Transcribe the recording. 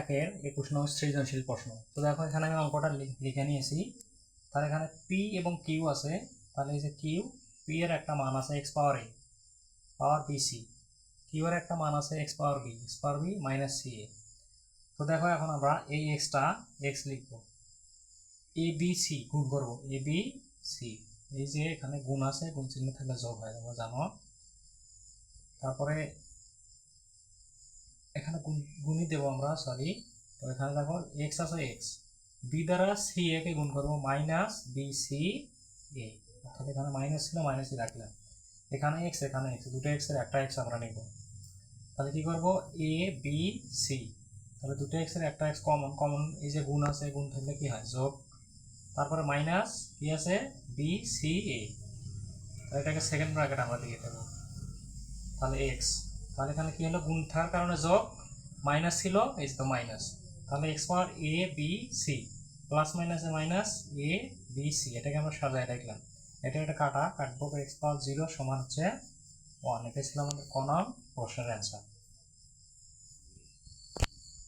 একের একুশ সৃজনশীল প্রশ্ন। তো দেখো, এখানে আমি লিখে নিয়েছি। তার এখানে পি এবং কিউ আছে। তাহলে এই যে কিউ এর একটা মান আছে x power a x minus c এ তো দেখো, এখন আমরা এই এক্সটা এক্স লিখব। এ বি সি গুণ করব। এ বি সি এই যে এখানে গুণ আছে গুণ চিহ্ন থাকলে যোগ হয়, তোমরা জানো। তারপরে এখানে গুণ- গুণই দেবো আমরা সরি তো এখানে দেখো এক্স আছে এক্স বি দ্বারা সি এ কে গুণ করব মাইনাস বি সি এ অর্থাৎ এখানে মাইনাস ছিল মাইনাসই রাখলাম। এখানে এক্স এখানে এক্স দুটো এক্সের একটা এক্স আমরা নেব। তাহলে কি করব? এ বি সি তাহলে দুটো এক্সের একটা এক্স কমন কমন এই যে গুণ আছে, গুণ থাকলে কি হয়? যোগ। তারপরে মাইনাস কি আছে? বি সি এ এটাকে সেকেন্ড ব্র্যাকেট আমরা দিয়ে দেবো। তাহলে এক্স তাহলে এখানে কী হলো? গুণ কারণে যোগ মাইনাস ছিল, এই তো মাইনাস তাহলে x power a b c plus মাইনাসে মাইনাস এ বি সি এটাকে আমরা সাজায় রাখলাম। এটা একটা কাটা, কাটবো এক্স পাওয়ার জিরো সমান হচ্ছে ওয়ান এটা ছিল আমাদের কনাম প্রশ্নের অ্যান্সার